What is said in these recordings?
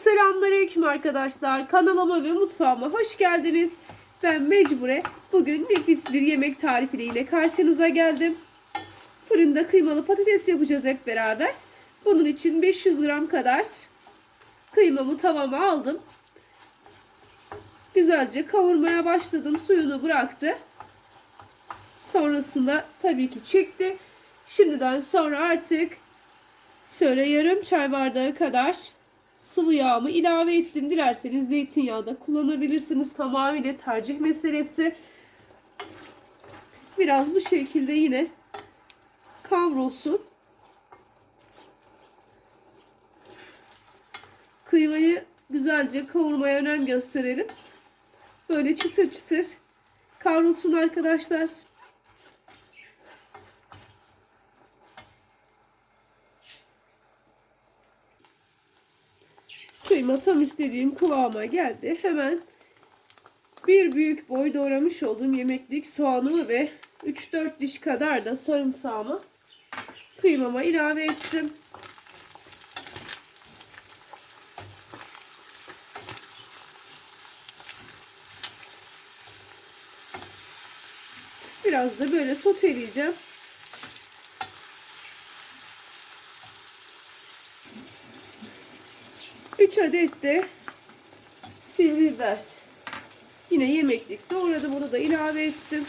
Selamünaleyküm arkadaşlar. Kanalıma ve mutfağıma hoş geldiniz. Ben Mecbure. Bugün nefis bir yemek tarifiyle yine karşınıza geldim. Fırında kıymalı patates yapacağız hep beraber. Bunun için 500 gram kadar kıymamı tavama aldım. Güzelce kavurmaya başladım. Suyunu bıraktı. Sonrasında tabii ki çekti. Şimdiden sonra artık şöyle yarım çay bardağı kadar sıvı yağımı ilave ettim. Dilerseniz zeytinyağı da kullanabilirsiniz. Tamamıyla tercih meselesi. Biraz bu şekilde yine kavrulsun. Kıymayı güzelce kavurmaya önem gösterelim. Böyle çıtır çıtır kavrulsun arkadaşlar. Tam istediğim kıvama geldi. Hemen bir büyük boy doğramış olduğum yemeklik soğanımı ve 3-4 diş kadar da sarımsağımı kıymama ilave ettim. Biraz da böyle soteleyeceğim. Üç adet de sivri biber. Yine yemeklik doğradım. Onu da ilave ettim.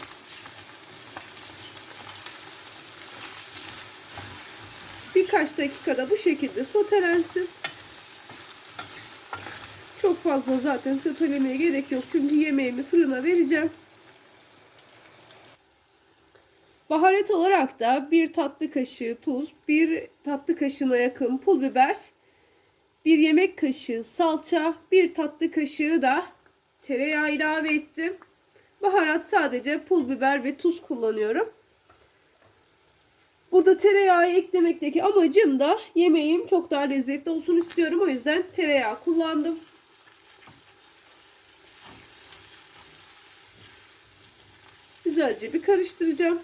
Birkaç dakikada bu şekilde sotelensin. Çok fazla zaten sotelemeye gerek yok. Çünkü yemeğimi fırına vereceğim. Baharat olarak da bir tatlı kaşığı tuz, bir tatlı kaşığına yakın pul biber, bir yemek kaşığı salça, bir tatlı kaşığı da tereyağı ilave ettim. Baharat sadece pul biber ve tuz kullanıyorum. Burada tereyağı eklemekteki amacım da yemeğim çok daha lezzetli olsun istiyorum. O yüzden tereyağı kullandım. Güzelce bir karıştıracağım.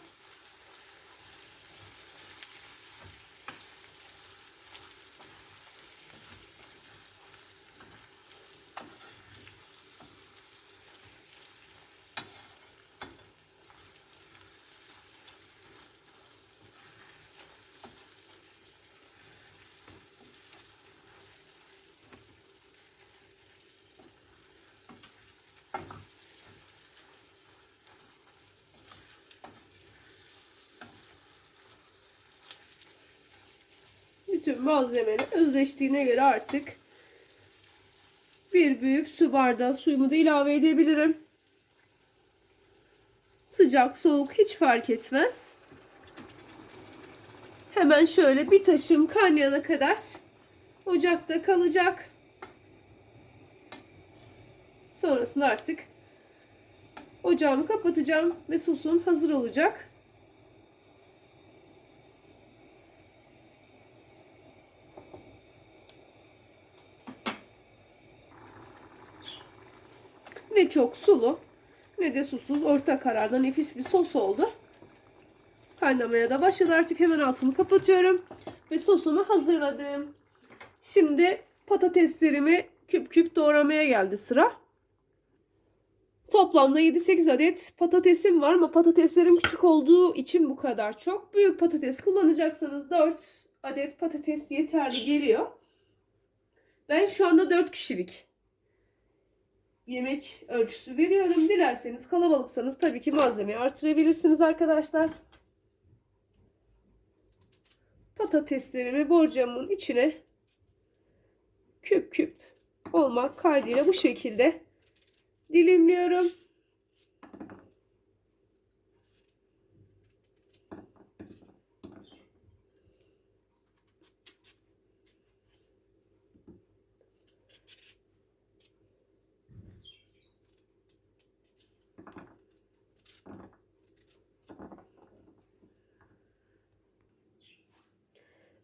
Bütün malzemeler özleştiğine göre artık bir büyük su bardağı suyumu da ilave edebilirim. Sıcak soğuk hiç fark etmez. Hemen şöyle bir taşım kaynayana kadar ocakta kalacak. Sonrasında artık ocağımı kapatacağım ve sosum hazır olacak. Ne çok sulu ne de susuz orta kararda nefis bir sos oldu. Kaynamaya da başladı artık hemen altını kapatıyorum. Ve sosumu hazırladım. Şimdi patateslerimi küp küp doğramaya geldi sıra. Toplamda 7-8 adet patatesim var ama patateslerim küçük olduğu için bu kadar çok. Büyük patates kullanacaksanız 4 adet patates yeterli geliyor. Ben şu anda 4 kişilik yemek ölçüsü veriyorum. Dilerseniz kalabalıksanız tabii ki malzemeyi artırabilirsiniz arkadaşlar. Patateslerimi borcamın içine küp küp olmak kaydıyla bu şekilde dilimliyorum.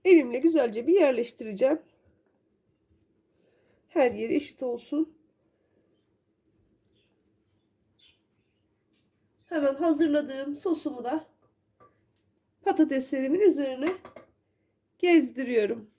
Elimle güzelce bir yerleştireceğim. Her yeri eşit olsun. Hemen hazırladığım sosumu da patateslerimin üzerine gezdiriyorum.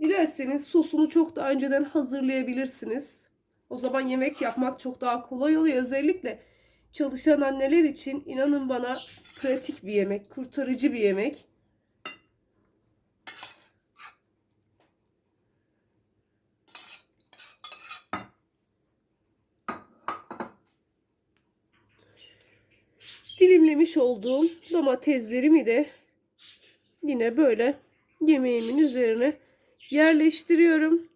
Dilerseniz sosunu çok daha önceden hazırlayabilirsiniz. O zaman yemek yapmak çok daha kolay oluyor. Özellikle çalışan anneler için inanın bana pratik bir yemek, kurtarıcı bir yemek. Dilimlemiş olduğum domateslerimi de yine böyle yemeğimin üzerine yerleştiriyorum.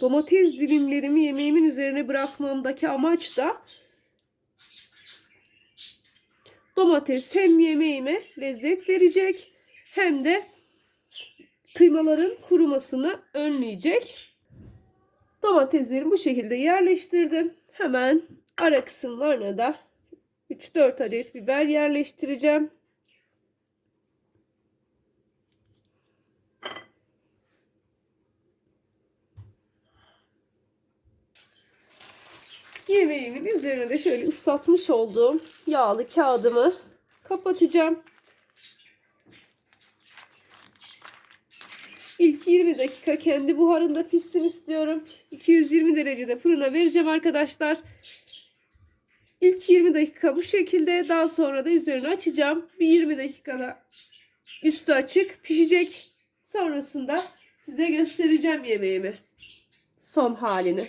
Domates dilimlerimi yemeğimin üzerine bırakmamdaki amaç da domates hem yemeğime lezzet verecek hem de kıymaların kurumasını önleyecek. Domateslerimi bu şekilde yerleştirdim. Hemen ara kısımlarına da 3-4 adet biber yerleştireceğim. Yemeğimin üzerine de şöyle ıslatmış olduğum yağlı kağıdımı kapatacağım. İlk 20 dakika kendi buharında pişsin istiyorum. 220 derecede fırına vereceğim arkadaşlar. İlk 20 dakika bu şekilde. Daha sonra da üzerini açacağım. Bir 20 dakikada üstü açık pişecek. Sonrasında size göstereceğim yemeğimi. Son halini.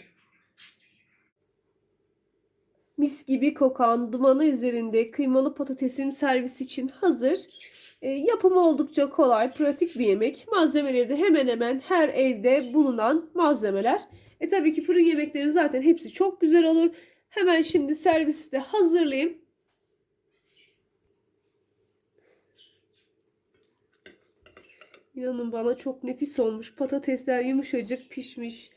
Mis gibi kokan dumanı üzerinde kıymalı patatesin servis için hazır. E, yapımı oldukça kolay, pratik bir yemek. Malzemeleri de hemen hemen her evde bulunan malzemeler. E tabii ki fırın yemekleri zaten hepsi çok güzel olur. Hemen şimdi servisi de hazırlayayım. İnanın bana çok nefis olmuş. Patatesler yumuşacık pişmiş.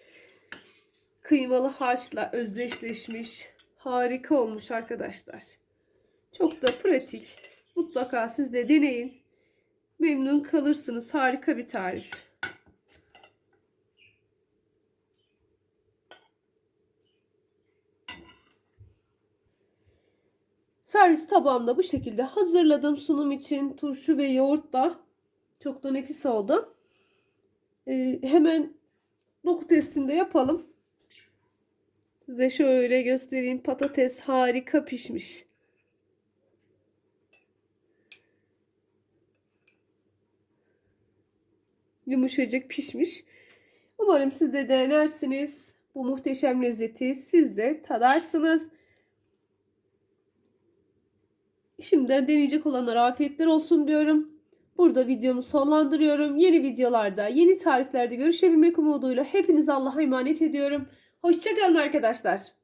Kıymalı harçla özdeşleşmiş. Harika olmuş arkadaşlar. Çok da pratik. Mutlaka siz de deneyin. Memnun kalırsınız. Harika bir tarif. Servis tabağımda bu şekilde hazırladım sunum için. Turşu ve yoğurtla. Çok da nefis oldu. Ee, hemen doku testinde yapalım. Size şöyle göstereyim. Patates harika pişmiş. Yumuşacık pişmiş. Umarım siz de denersiniz. Bu muhteşem lezzeti siz de tadarsınız. Şimdiden deneyecek olanlara afiyetler olsun diyorum. Burada videomu sonlandırıyorum. Yeni videolarda, yeni tariflerde görüşebilmek umuduyla hepinizi Allah'a emanet ediyorum. Hoşçakalın arkadaşlar.